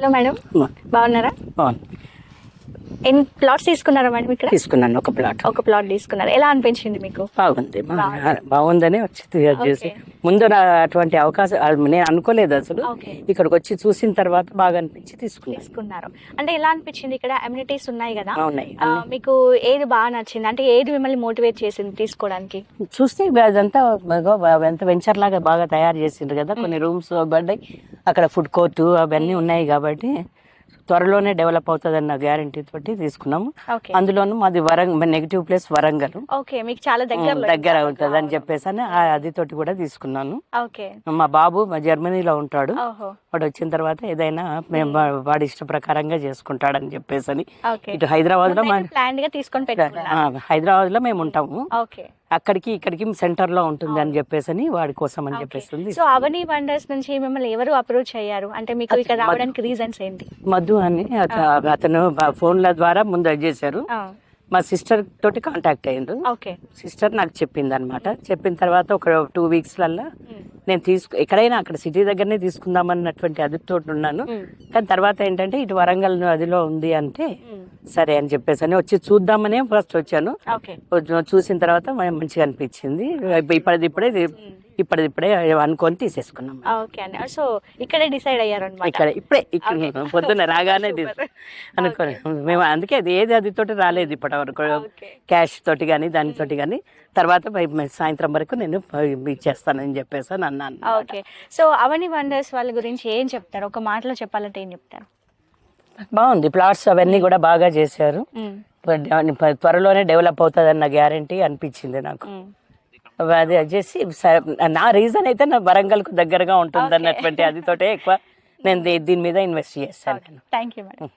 Hello madam. బాగున్నారా? ఎన్ని plots తీసుకున్నారా మేడం ఇక్కడ? తీసుకున్నాను ఒక ప్లాట్. ఒక ప్లాట్ తీసుకున్నారు. ఎలా అనిపించింది మీకు? బాగుంది బాగుందని వచ్చి ముందు అటువంటి అవకాశం నేను అనుకోలేదు అసలు. ఇక్కడికి వచ్చి చూసిన తర్వాత బాగా అనిపించి తీసుకున్నాను. తీసుకున్నారు. అంటే ఎలా అనిపించింది? ఇక్కడ అమ్యూనిటీస్ ఉన్నాయి కదా. ఆ, మీకు ఏది బాగా నచ్చింది? అంటే ఏది మిమ్మల్ని మోటివేట్ చేసింది తీసుకోవడానికి? చూస్తే అదంతా ఎంత వెంచర్ లాగా బాగా తయారు చేసిండ్రు కదా. కొన్ని రూమ్స్ పడ్డాయి అక్కడ ఫుడ్ కోర్టు అవన్నీ ఉన్నాయి కాబట్టి త్వరలోనే డెవలప్ అవుతుందన్న గ్యారంటీ తోటి తీసుకున్నాము. అందులోనూ మాది వరంగ నెగిటివ్ ప్లేస్ వరంగల్. ఓకే మీకు చాలా దగ్గర దగ్గర అవుతుంది అని చెప్పేసి అని అది తోటి కూడా తీసుకున్నాను. ఓకే మా బాబు మా జర్మనీలో ఉంటాడు. వాడు వచ్చిన తర్వాత ఏదైనా మేము వా- వాడి ఇష్ట ప్రకారంగా చేసుకుంటాడని చెప్పేసి అని ఇటు హైదరాబాద్లో హైదరాబాద్లో మేము ఉంటాము. ఓకే అక్కడికి ఇక్కడికి సెంటర్లో ఉంటుంది అని చెప్పేసి అని వాడి కోసం అని చెప్పేసి. సో అవని వండర్స్ నుంచి మిమ్మల్ని ఎవరు అప్రోచ్ అయ్యారు? అంటే మీకు ఇక్కడ రావడానికి రీజన్స్ ఏంటి? మధు అని అత- అతను ఫోన్ల ద్వారా ముందు చేశారు. మా సిస్టర్ తోటి కాంటాక్ట్ అయ్యిండ్రు. ఓకే. సిస్టర్ నాకు చెప్పింది అనమాట చెప్పిన తర్వాత ఒక టూ వీక్స్లల్లో నేను తీసుకు ఎక్కడైనా అక్కడ సిటీ దగ్గరనే తీసుకుందామన్నటువంటి అదుపుతో ఉన్నాను. కానీ తర్వాత ఏంటంటే ఇటు వరంగల్ అదిలో ఉంది అంటే సరే అని చెప్పేసి అని వచ్చి చూద్దామనే ఫస్ట్ వచ్చాను. చూసిన తర్వాత మంచిగా అనిపించింది. ఇప్పటిది ఇప్పుడే ఇప్పటిది ఇప్పుడే అనుకొని తీసేసుకున్నాం ఓకే అండి. సో ఇక్కడే డిసైడ్ అయ్యారు ఇక్కడ ఇప్పుడే పొద్దున్న రాగానే అనుకోని. మేము అందుకే అది ఏది అది తోటి రాలేదు ఇప్పటి వరకు క్యాష్ తోటి కానీ దానితోటి కానీ తర్వాత సాయంత్రం వరకు నేను ఇచ్చేస్తానని చెప్పేసి అని అన్నాను ఓకే. సో అవని వండర్స్ వాళ్ళ గురించి ఏం చెప్తారు? ఒక మాటలో చెప్పాలంటే ఏం చెప్తారు? బాగుంది. ప్లాట్స్ అవన్నీ కూడా బాగా చేశారు. త్వరలోనే డెవలప్ అవుతుంది అన్న గ్యారంటీ అనిపించింది నాకు. అది వచ్చేసి నా రీజన్ అయితే నా వరంగల్కు దగ్గరగా ఉంటుంది అన్నటువంటి అది తోటే ఎక్కువ నేను దీని మీద ఇన్వెస్ట్ చేస్తాను. Thank you madam